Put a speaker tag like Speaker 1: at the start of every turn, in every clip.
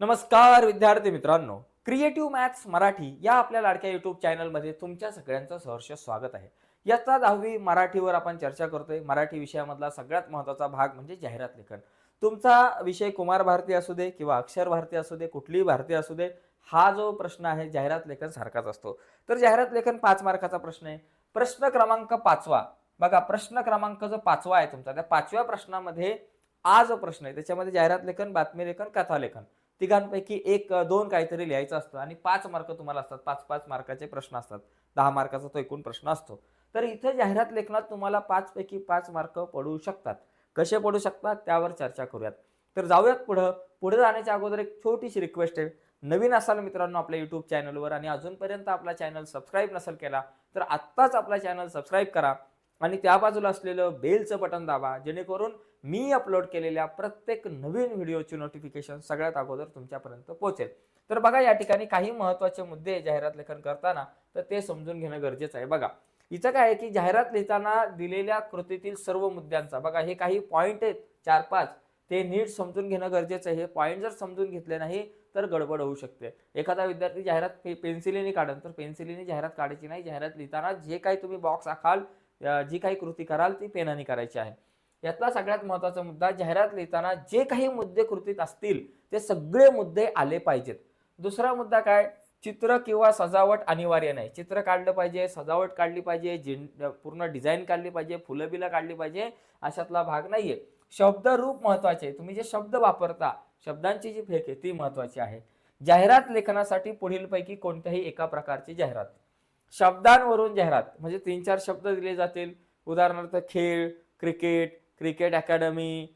Speaker 1: नमस्कार विद्यार्थी मित्रांनो. क्रिएटिव्ह मॅथ्स मराठी या आपल्या लाडक्या युट्यूब चॅनलमध्ये तुमच्या सगळ्यांचं सहर्ष स्वागत आहे. याचा दहावी मराठीवर आपण चर्चा करतोय. मराठी विषयामधला सगळ्यात महत्त्वाचा भाग म्हणजे जाहिरात लेखन. तुमचा विषय कुमार भारती असू दे किंवा अक्षर भारती असू दे कुठलीही भारती असू दे हा जो प्रश्न आहे जाहिरात लेखन सारखाच असतो. तर जाहिरात लेखन पाच मार्काचा प्रश्न आहे. प्रश्न क्रमांक पाचवा. बघा प्रश्न क्रमांक जो पाचवा आहे तुमचा त्या पाचव्या प्रश्नामध्ये आ जो प्रश्न आहे त्याच्यामध्ये जाहिरात लेखन बातमी लेखन कथा लेखन. तिघांपैकी एक दोन काहीतरी लिहायचं असतं आणि पाच मार्क तुम्हाला असतात. पाच पाच मार्काचे प्रश्न असतात. दहा मार्काचा तो एकूण प्रश्न असतो. तर इथे जाहिरात लेखनात तुम्हाला पाचपैकी पाच मार्क पडू शकतात. कसे पडू शकतात त्यावर चर्चा करूयात. तर जाऊयात पुढं. पुढे जाण्याच्या अगोदर एक छोटीशी रिक्वेस्ट आहे. नवीन असाल मित्रांनो आपल्या युट्यूब चॅनलवर आणि अजूनपर्यंत आपला चॅनल सबस्क्राईब नसेल केला तर आत्ताच आपला चॅनल सबस्क्राईब करा आणि त्या बाजूला असलेलं बेलचं बटन दाबा. जेणेकरून मी अपलोड केलेल्या प्रत्येक नवीन व्हिडिओची नोटिफिकेशन सगळ्यात अगोदर तुमच्यापर्यंत पोहोचेल. तर बघा या ठिकाणी काही महत्त्वाचे मुद्दे जाहिरात लेखन करताना तर ते समजून घेणं गरजेचं आहे. बघा इथं काय आहे की जाहिरात लिहिताना दिलेल्या कृतीतील सर्व मुद्द्यांचा बघा हे काही पॉईंट आहेत चार पाच ते नीट समजून घेणं गरजेचं आहे. हे पॉईंट जर समजून घेतले नाही तर गडबड होऊ शकते. एखादा विद्यार्थी जाहिरात पे पेन्सिलीने काढन तर पेन्सिलीने जाहिरात काढायची नाही. जाहिरात लिहिताना जे काही तुम्ही बॉक्स आखाल जी काही कृती कराल ती पेनाने करायची आहे. यातला सगळ्यात महत्त्वाचा मुद्दा जाहिरात लिहिताना जे काही मुद्दे कृतीत असतील ते सगळे मुद्दे आले पाहिजेत. दुसरा मुद्दा काय? चित्र किंवा सजावट अनिवार्य नाही. चित्र काढलं पाहिजे सजावट काढली पाहिजे जिन पूर्ण डिझाईन काढली पाहिजे फुलं बिलं काढली पाहिजे अशातला भाग नाहीये. शब्द रूप महत्त्वाचे आहे. तुम्ही जे शब्द वापरता शब्दांची जी फेक आहे ती महत्त्वाची आहे. जाहिरात लेखनासाठी पुढीलपैकी कोणत्याही एका प्रकारची जाहिरात. शब्दांवरून जाहिरात म्हणजे तीन चार शब्द दिले जातील. उदाहरणार्थ खेळ क्रिकेट क्रिकेट अकॅडमी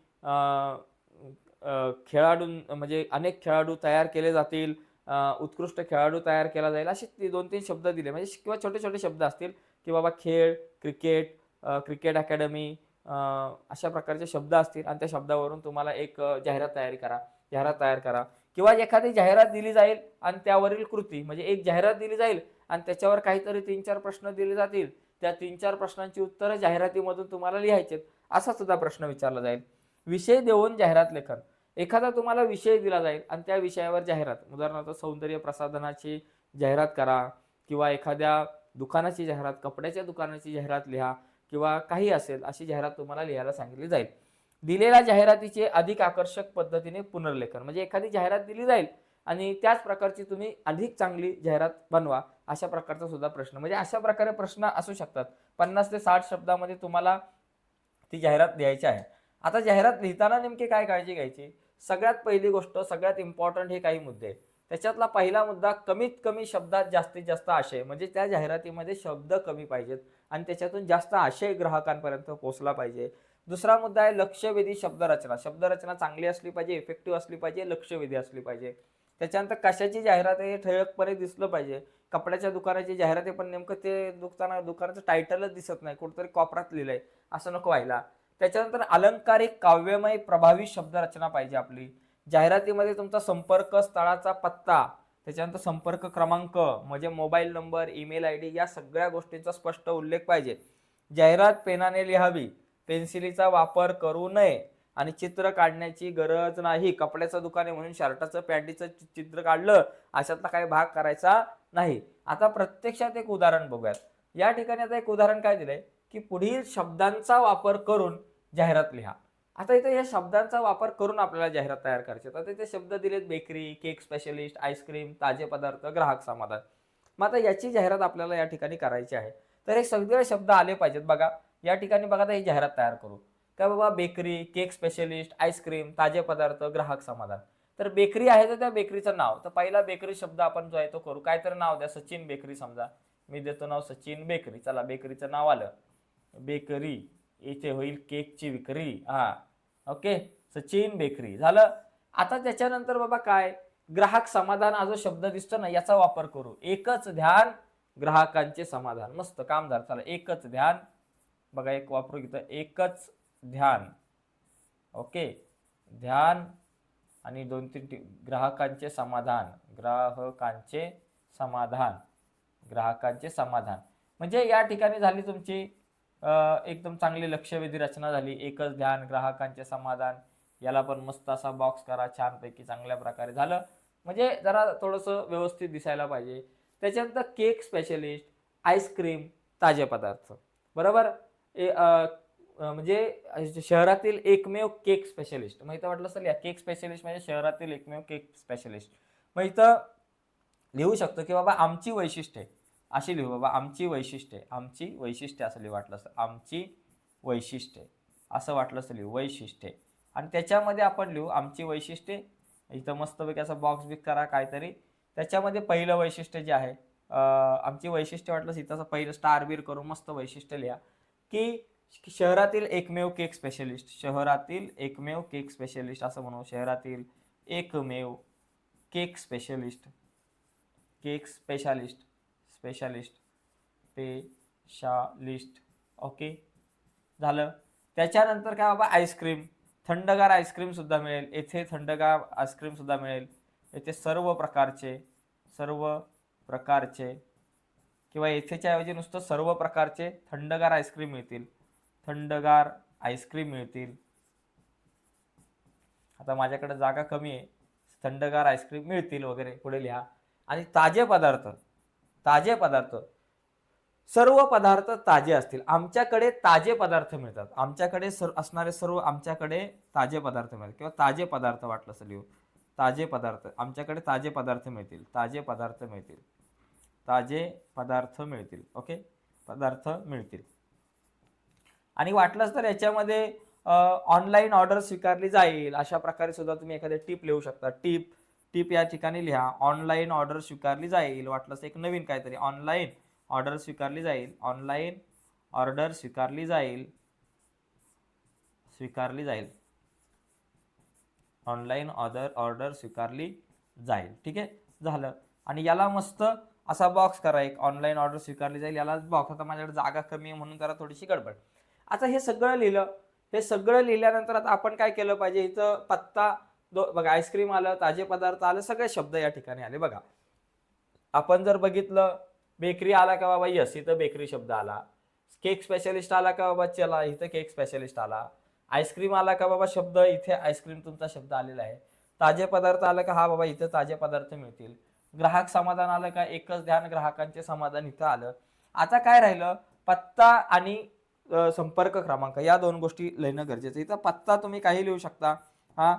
Speaker 1: खेळाडू म्हणजे अनेक खेळाडू तयार केले जातील उत्कृष्ट खेळाडू तयार केला जाईल असे ते दोन तीन शब्द दिले. म्हणजे किंवा छोटे छोटे शब्द असतील की बाबा खेळ क्रिकेट क्रिकेट अकॅडमी अशा प्रकारचे शब्द असतील आणि त्या शब्दावरून तुम्हाला एक जाहिरात तयारी करा जाहिरात तयार करा. किंवा एखादी जाहिरात दिली जाईल आणि त्यावरील कृती म्हणजे एक जाहिरात दिली जाईल आणि त्याच्यावर काहीतरी तीन चार प्रश्न दिले जातील त्या तीन चार प्रश्नांची उत्तरं जाहिरातीमधून तुम्हाला लिहायचे असा सुद्धा प्रश्न विचारला जाईल. विषय देऊन जाहिरात लेखन. एखादा तुम्हाला विषय दिला जाईल आणि त्या विषयावर जाहिरात. उदाहरणार्थ सौंदर्य प्रसाधनाची जाहिरात करा किंवा एखाद्या दुकानाची जाहिरात कपड्याच्या दुकानाची जाहिरात लिहा किंवा काही असेल अशी जाहिरात तुम्हाला लिहायला सांगितली जाईल. दिलेल्या जाहिरातीचे अधिक आकर्षक पद्धतीने पुनर्लेखन. म्हणजे एखादी जाहिरात दिली जाईल आणि त्याच प्रकारची तुम्ही अधिक चांगली जाहिरात बनवा अशा प्रकारचा सुद्धा प्रश्न. म्हणजे अशा प्रकारे प्रश्न असू शकतात. पन्नास ते साठ शब्दामध्ये तुम्हाला ती जाहिरात लिहायची आहे. आता जाहिरात लिहिताना नेमकी काय काळजी घ्यायची? सगळ्यात पहिली गोष्ट सगळ्यात इम्पॉर्टंट हे काही मुद्दे. त्याच्यातला पहिला मुद्दा कमीत कमी शब्दात जास्तीत जास्त आशय. म्हणजे त्या जाहिरातीमध्ये शब्द कमी पाहिजेत आणि त्याच्यातून जास्त आशय ग्राहकांपर्यंत पोहोचला पाहिजे. दुसरा मुद्दा आहे लक्षवेधी शब्दरचना. शब्दरचना चांगली असली पाहिजे इफेक्टिव्ह असली पाहिजे लक्षवेधी असली पाहिजे. त्याच्यानंतर कशाची जाहिरात आहे हे ठळकपणे दिसलं पाहिजे. कपड्याच्या दुकानाची जाहिरात आहे पण नेमकं ते दुकाना दुकानाचं टायटलच दिसत नाही. कुठंतरी कॉपरात लिहिलंय. असं नको व्हायला. त्याच्यानंतर अलंकारिक काव्यमय प्रभावी शब्दरचना पाहिजे आपली. जाहिरातीमध्ये तुमचा संपर्क स्थळाचा पत्ता त्याच्यानंतर संपर्क क्रमांक म्हणजे mobile number email I D या सगळ्या गोष्टींचा स्पष्ट उल्लेख पाहिजे. जाहिरात पेनाने लिहावी. पेन्सिलीचा वापर करू नये. आणि चित्र काढण्याची गरज नाही. कपड्याचं दुकान आहे म्हणून शर्टाचं पॅन्टीचं चित्र काढलं अशातला काही भाग करायचा नाही. आता प्रत्यक्षात एक उदाहरण बघूयात. या ठिकाणी आता एक उदाहरण काय दिलंय? की पुढील शब्दांचा वापर करून जाहिरात लिहा. आता इथे या शब्दांचा वापर करून आपल्याला जाहिरात तयार करायची आता इथे शब्द दिलेत बेकरी केक स्पेशलिस्ट आईस्क्रीम ताजे पदार्थ ग्राहक समाधान. मग आता याची जाहिरात आपल्याला या ठिकाणी करायची आहे. तर हे सगळे शब्द आले पाहिजेत बघा. या ठिकाणी बघा आता ही जाहिरात तयार करू. का बाबा बेकरी केक स्पेशलिस्ट आईस्क्रीम ताजे पदार्थ ग्राहक समाधान. तर बेकरी आहे तर त्या बेकरीचं नाव. तर पहिला बेकरी शब्द आपण जो आहे तो करू. काय तर नाव द्या. सचिन बेकरी समजा. मी देतो नाव सचिन बेकरी. चला बेकरीचं नाव आलं. बेकरी. इथे होईल केकची विक्री. हा. ओके? सचिन बेकरी. झालं? आता त्याच्यानंतर बाबा काय? ग्राहक समाधान हा जो शब्द दिसतो ना याचा वापर करू. एकच ध्यान ग्राहकांचे समाधान. मस्त काम झालं चला एकच ध्यान. बघा एक वापरू घेतो एकच ध्यान. ओके? ध्यान आणि दोन तीन ग्राहकांचे समाधान. ग्राहकांचे समाधान. ग्राहकांचे समाधान. म्हणजे या ठिकाणी झाली तुमची एकदम चांगली लक्षवेधी रचना झाली. एकच ध्यान ग्राहकांचे समाधान. याला पण मस्त असा बॉक्स करा. छानपैकी चांगल्या प्रकारे झालं. म्हणजे जरा थोडंसं व्यवस्थित दिसायला पाहिजे. त्याच्यानंतर केक स्पेशलिस्ट आईस्क्रीम ताजे पदार्थ. बरोबर? ए, म्हणजे, म्हणजे शहरातील एकमेव केक स्पेशलिस्ट मग इथं वाटलं असेल या केक स्पेशलिस्ट म्हणजे शहरातील एकमेव केक स्पेशलिस्ट मग इथं लिहू शकतो की बाबा आमची वैशिष्ट्ये. अशी लिहू बाबा आमची वैशिष्ट्ये. आमची वैशिष्ट्ये असं लिहू वाटलं असतं आमची वैशिष्ट्ये. असं वाटलं असं लिहू वैशिष्ट्ये. आणि त्याच्यामध्ये आपण लिहू आमची वैशिष्ट्ये. इथं मस्तपैकी असा बॉक्स बिक करा काहीतरी. त्याच्यामध्ये पहिलं वैशिष्ट्य जे आहे आमची वैशिष्ट्य वाटलं इथं असं पहिलं स्टार बीर करून मस्त वैशिष्ट्य लिहा. की शहरातील एकमेव केक स्पेशलिस्ट शहरातील एकमेव केक स्पेशलिस्ट असं म्हणू शहरातील एकमेव cake specialist cake specialist specialist specialist okay झालं. त्याच्यानंतर काय बाबा? आईस्क्रीम थंडगार आईस्क्रीमसुद्धा मिळेल. येथे थंडगार आईस्क्रीमसुद्धा मिळेल. येथे सर्व प्रकारचे सर्व प्रकारचे किंवा येथेच्या ऐवजी नुसतं सर्व प्रकारचे थंडगार आईस्क्रीम मिळतील. थंडगार आईस्क्रीम मिळतील. आता माझ्याकडे जागा कमी आहे. थंडगार आईस्क्रीम मिळतील वगैरे पुढे लिहा. आणि ताजे पदार्थ ताजे पदार्थ. सर्व पदार्थ ताजे असतील. आमच्याकडे ताजे पदार्थ मिळतात. आमच्याकडे सर असणारे सर्व आमच्याकडे ताजे पदार्थ मिळतात. किंवा ताजे पदार्थ वाटलं असं लिहू ताजे पदार्थ आमच्याकडे ताजे पदार्थ मिळतील. ताजे पदार्थ मिळतील. ताजे पदार्थ मिळतील. ओके? पदार्थ मिळतील. आणि वाटलंच तर याच्यामध्ये ऑनलाईन ऑर्डर स्वीकारली जाईल. अशा प्रकारे सुद्धा तुम्ही एखादी टिप लिहू शकता. टिप टिप या ठिकाणी लिहा. ऑनलाईन ऑर्डर स्वीकारली जाईल. वाटलंच एक नवीन काहीतरी. ऑनलाईन ऑर्डर स्वीकारली जाईल. ऑनलाईन ऑर्डर स्वीकारली जाईल. स्वीकारली जाईल. ऑनलाईन ऑर्डर ऑर्डर स्वीकारली जाईल. ठीक आहे? झालं. आणि याला मस्त असा बॉक्स करा. एक ऑनलाईन ऑर्डर स्वीकारली जाईल. याला बॉक्स आता माझ्याकडे जागा कमी आहे म्हणून करा थोडीशी गडबड. आता हे सगळं लिहिलं हे सगळं लिहिल्यानंतर आता आपण काय केलं पाहिजे? इथं पत्ता दो बघा आईस्क्रीम आलं ताजे पदार्थ आलं सगळे शब्द या ठिकाणी आले. बघा आपण जर बघितलं बेकरी आला का बाबा? यस इथं बेकरी शब्द आला. केक स्पेशलिस्ट आला का बाबा? चला इथं केक स्पेशलिस्ट आला. आईस्क्रीम आला का बाबा? शब्द इथे आईस्क्रीम तुमचा शब्द आलेला आहे. ताजे पदार्थ आलं का? हा बाबा इथं ताजे पदार्थ मिळतील. ग्राहक समाधान आलं का? एकच ध्यान ग्राहकांचे समाधान इथं आलं. आता काय राहिलं? पत्ता आणि संपर्क क्रमांक या दोन गोष्टी लिहिणं गरजेचं आहे. इथं पत्ता तुम्ही काही लिहू शकता. हा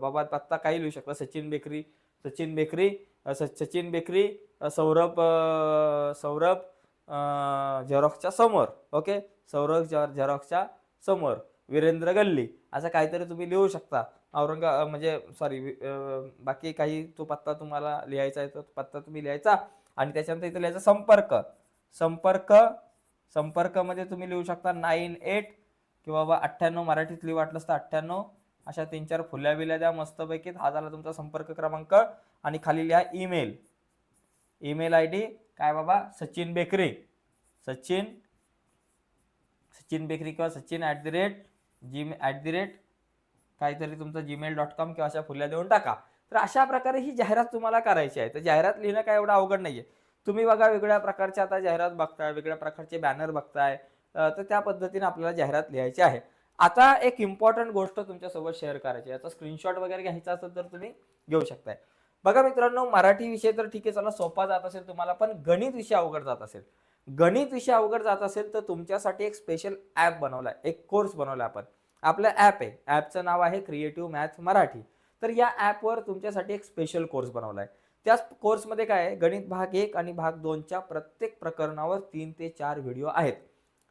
Speaker 1: बाबा पत्ता काही लिहू शकता. सचिन बेकरी सचिन बेकरी स- सचिन बेकरी सौरभ सौरभ झेरॉक्सच्या समोर ओके? सौरभ झेरॉक्सच्या समोर वीरेंद्र गल्ली असं काहीतरी तुम्ही लिहू शकता. औरंगा म्हणजे सॉरी बाकी काही तो पत्ता तुम्हाला लिहायचा आहे तो पत्ता तुम्ही लिहायचा आणि त्याच्यानंतर इथं लिहायचा संपर्क. संपर्क संपर्कमध्ये तुम्ही लिहू शकता नाईन एट किंवा बाबा अठ्ठ्याण्णव मराठीत लिहू वाटलं असतं अठ्ठ्याण्णव अशा तीन चार फुल्या बिल्या द्या मस्तपैकी हा झाला तुमचा संपर्क क्रमांक आणि खाली लिहा ईमेल. ईमेल आय डी काय बाबा? सचिन बेकरी. सचिन सचिन बेकरी किंवा सचिन ॲट दी रेट जीमे ॲट दी रेट काहीतरी तुमचं जीमेल डॉट कॉम किंवा अशा फुल्या देऊन टाका. तर अशा प्रकारे ही जाहिरात तुम्हाला करायची आहे. तर जाहिरात लिहिणं काय एवढं अवघड नाही आहे तुम्ही बघा वेगळ्या प्रकारच्या आता जाहिरात बघताय वेगळ्या प्रकारचे बॅनर बघताय तर त्या पद्धतीने आपल्याला जाहिरात लिहायची आहे. आता एक इम्पॉर्टंट गोष्ट तुमच्यासोबत शेअर करायची आहे. याचा स्क्रीनशॉट वगैरे घ्यायचा असेल तर तुम्ही घेऊ शकताय. बघा मित्रांनो मराठी विषय तर ठीक आहे चला सोपा जात असेल तुम्हाला पण गणित विषय अवघड जात असेल. गणित विषय अवघड जात असेल तर तुमच्यासाठी एक स्पेशल ॲप बनवलाय एक कोर्स बनवला आपण. आपलं ॲप आहे. ॲपचं नाव आहे क्रिएटिव्ह मॅथ मराठी. तर या ॲपवर तुमच्यासाठी एक स्पेशल कोर्स बनवला आहे त्याच कोर्समध्ये काय आहे? गणित भाग एक आणि भाग दोनच्या प्रत्येक प्रकरणावर तीन ते चार व्हिडिओ आहेत.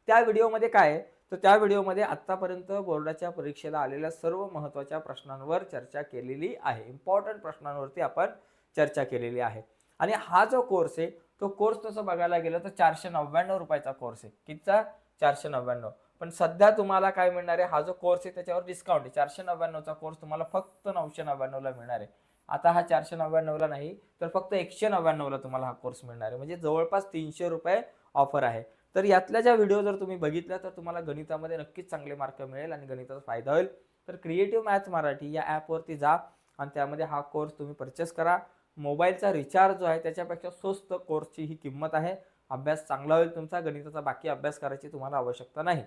Speaker 1: त्या व्हिडिओमध्ये काय आहे? तर त्या व्हिडिओमध्ये आत्तापर्यंत बोर्डाच्या परीक्षेला आलेल्या सर्व महत्त्वाच्या प्रश्नांवर चर्चा केलेली आहे. इम्पॉर्टंट प्रश्नांवरती आपण चर्चा केलेली आहे. आणि हा जो कोर्स आहे तो कोर्स तसं बघायला गेलं तर चारशे नव्याण्णव रुपयाचा कोर्स आहे. कितीचा? चारशे नव्याण्णव. पण सध्या तुम्हाला काय मिळणार आहे? हा जो कोर्स आहे त्याच्यावर डिस्काउंट आहे. चारशे नव्याण्णवचा कोर्स तुम्हाला फक्त नऊशे नव्याण्णवला मिळणार आहे. आता हा चारशे नव्याण्णवला नाही तर फक्त एकशे नव्याण्णवला तुम्हाला हा कोर्स मिळणार आहे. म्हणजे जवळपास तीनशे रुपये ऑफर आहे. तर यातल्या ज्या व्हिडिओ जर तुम्ही बघितल्या तर तुम्हाला गणितामध्ये नक्कीच चांगले मार्क मिळेल आणि गणिताचा फायदा होईल. तर क्रिएटिव्ह मॅथ्स मराठी या ॲपवरती जा आणि त्यामध्ये हा कोर्स तुम्ही परचेस करा. मोबाईलचा रिचार्ज जो आहे त्याच्यापेक्षा स्वस्त कोर्सची ही किंमत आहे. अभ्यास चांगला होईल तुमचा गणिताचा बाकी अभ्यास करायची तुम्हाला आवश्यकता नाही.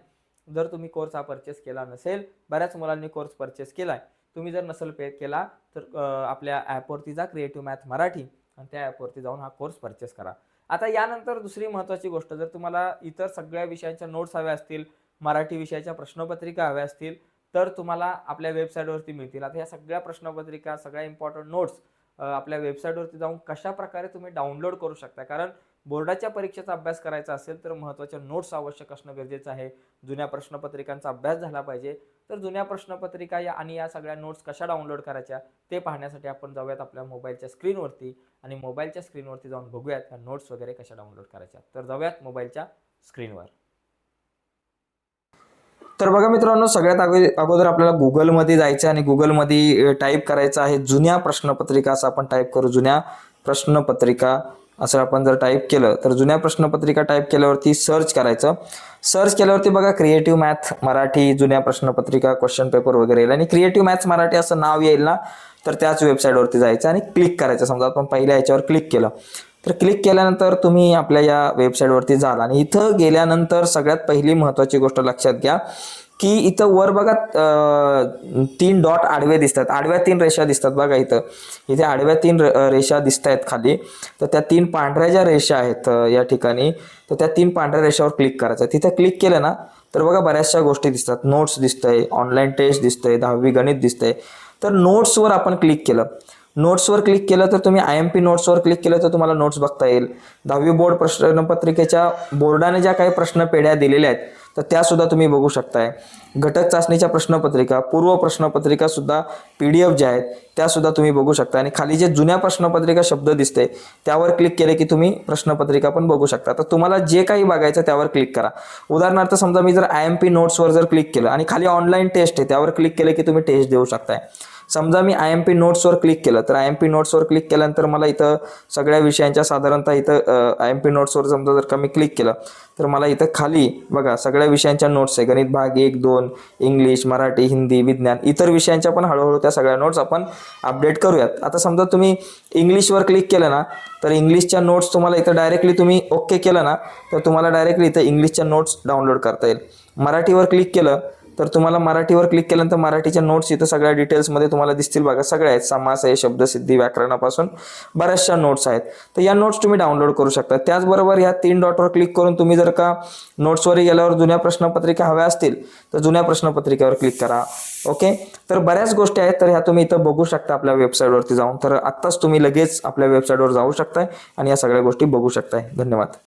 Speaker 1: जर तुम्ही कोर्स हा परचेस केला नसेल बऱ्याच मुलांनी कोर्स परचेस आहे तुम्ही जर नसेल पे केला तर आपल्या ॲपवरती जा क्रिएटिव्ह मॅथ मराठी आणि त्या ॲपवरती जाऊन हा कोर्स परचेस करा. आता यानंतर दुसरी महत्त्वाची गोष्ट जर तुम्हाला इतर सगळ्या विषयांच्या नोट्स हव्या असतील मराठी विषयाच्या प्रश्नपत्रिका हव्या असतील तर तुम्हाला आपल्या वेबसाईटवरती मिळतील. आता ह्या सगळ्या प्रश्नपत्रिका सगळ्या इम्पॉर्टंट नोट्स आपल्या वेबसाईटवरती जाऊन कशा प्रकारे तुम्ही डाउनलोड करू शकता? कारण बोर्डाच्या परीक्षेचा अभ्यास करायचा असेल तर महत्त्वाच्या नोट्स आवश्यक असणं गरजेचं आहे. जुन्या प्रश्नपत्रिकांचा अभ्यास झाला पाहिजे. तर जुन्या प्रश्नपत्रिका या आणि या सगळ्या नोट्स कशा डाउनलोड करायच्या ते पाहण्यासाठी आपण जाऊयात आपल्या मोबाईलच्या स्क्रीनवरती आणि मोबाईलच्या स्क्रीनवरती जाऊन बघूयात ह्या नोट्स वगैरे कशा डाउनलोड करायच्या. तर जाऊयात मोबाईलच्या स्क्रीनवर तर बघा मित्रांनो सगळ्यात अगोदर आपल्याला गुगलमध्ये जायचं आणि गुगलमध्ये टाईप करायचं आहे जुन्या प्रश्नपत्रिका असं आपण टाईप करू जुन्या प्रश्नपत्रिका. असं आपण जर टाईप केलं तर जुन्या प्रश्नपत्रिका टाईप केल्यावरती सर्च करायचं. सर्च केल्यावरती बघा क्रिएटिव्ह मॅथ मराठी जुन्या प्रश्नपत्रिका क्वेश्चन पेपर वगैरे येईल. आणि क्रिएटिव्ह मॅथ्स मराठी असं नाव येईल ना तर त्याच वेबसाईटवरती जायचं आणि क्लिक करायचं. समजा आपण पहिल्या याच्यावर क्लिक केलं. तर क्लिक केल्यानंतर तुम्ही आपल्या या वेबसाईटवरती जाल. आणि इथं गेल्यानंतर सगळ्यात पहिली महत्त्वाची गोष्ट लक्षात घ्या. की इथं वर बघा तीन डॉट आडवे दिसतात. आडव्या तीन रेषा दिसतात बघा इथं. इथे आडव्या तीन रेषा दिसत आहेत खाली. तर त्या तीन पांढऱ्या ज्या रेषा आहेत या ठिकाणी तर त्या तीन पांढऱ्या रेषावर क्लिक करायचं. तिथं क्लिक केलं ना तर बघा बऱ्याचशा गोष्टी दिसतात. नोट्स दिसतंय ऑनलाईन टेस्ट दिसतंय दहावी गणित दिसतंय. तर नोट्सवर आपण क्लिक केलं. नोट्सवर क्लिक केलं तर तुम्ही आय एम पी नोट्सवर क्लिक केलं तर तुम्हाला नोट्स बघता येईल. दहावी बोर्ड प्रश्नपत्रिकेच्या बोर्डाने ज्या काही प्रश्न पेढ्या दिलेल्या आहेत तर त्यासुद्धा तुम्ही बघू शकताय. घटक चाचणीच्या प्रश्नपत्रिका पूर्व प्रश्नपत्रिका सुद्धा पी डी एफ ज्या आहेत त्यासुद्धा तुम्ही बघू शकता. आणि खाली जे जुन्या प्रश्नपत्रिका शब्द दिसते त्यावर क्लिक केले की तुम्ही प्रश्नपत्रिका पण बघू शकता. तर तुम्हाला जे काही बघायचं त्यावर क्लिक करा. उदाहरणार्थ समजा मी जर आय एम पी नोट्सवर जर क्लिक केलं आणि खाली ऑनलाईन टेस्ट आहे त्यावर क्लिक केलं की तुम्ही टेस्ट देऊ शकताय. समजा मी आय एम पी नोट्सवर क्लिक केलं तर आय एम पी नोट्सवर क्लिक केल्यानंतर मला इथं सगळ्या विषयांच्या साधारणतः इथं आय एम पी नोट्सवर समजा जर का मी क्लिक केलं तर मला इथं खाली बघा सगळ्या विषयांच्या नोट्स आहे. गणित भाग एक दोन इंग्लिश मराठी हिंदी विज्ञान इतर विषयांच्या पण हळूहळू त्या सगळ्या नोट्स आपण अपडेट करूयात. आता समजा तुम्ही इंग्लिशवर क्लिक केलं ना तर इंग्लिशच्या नोट्स तुम्हाला इथं डायरेक्टली तुम्ही ओके केलं ना तर तुम्हाला डायरेक्टली इथं इंग्लिशच्या नोट्स डाउनलोड करता येईल. मराठीवर क्लिक केलं तर तुम्हाला मराठीवर क्लिक केल्यानंतर मराठीच्या नोट्स इथं सगळ्या डिटेल्समध्ये तुम्हाला दिसतील बघा. सगळ्या आहेत. समास आहे शब्दसिद्धी व्याकरणापासून बऱ्याचशा नोट्स आहेत. तर या नोट्स तुम्ही डाउनलोड करू शकता. त्याचबरोबर या तीन डॉटवर क्लिक करून तुम्ही जर का नोट्सवर गेल्यावर जुन्या प्रश्नपत्रिका हव्या असतील तर जुन्या प्रश्नपत्रिकेवर क्लिक करा. ओके तर बऱ्याच गोष्टी आहेत. तर ह्या तुम्ही इथं बघू शकता आपल्या वेबसाईटवरती जाऊन. तर आत्ताच तुम्ही लगेच आपल्या वेबसाईटवर जाऊ शकताय आणि या सगळ्या गोष्टी बघू शकताय. धन्यवाद.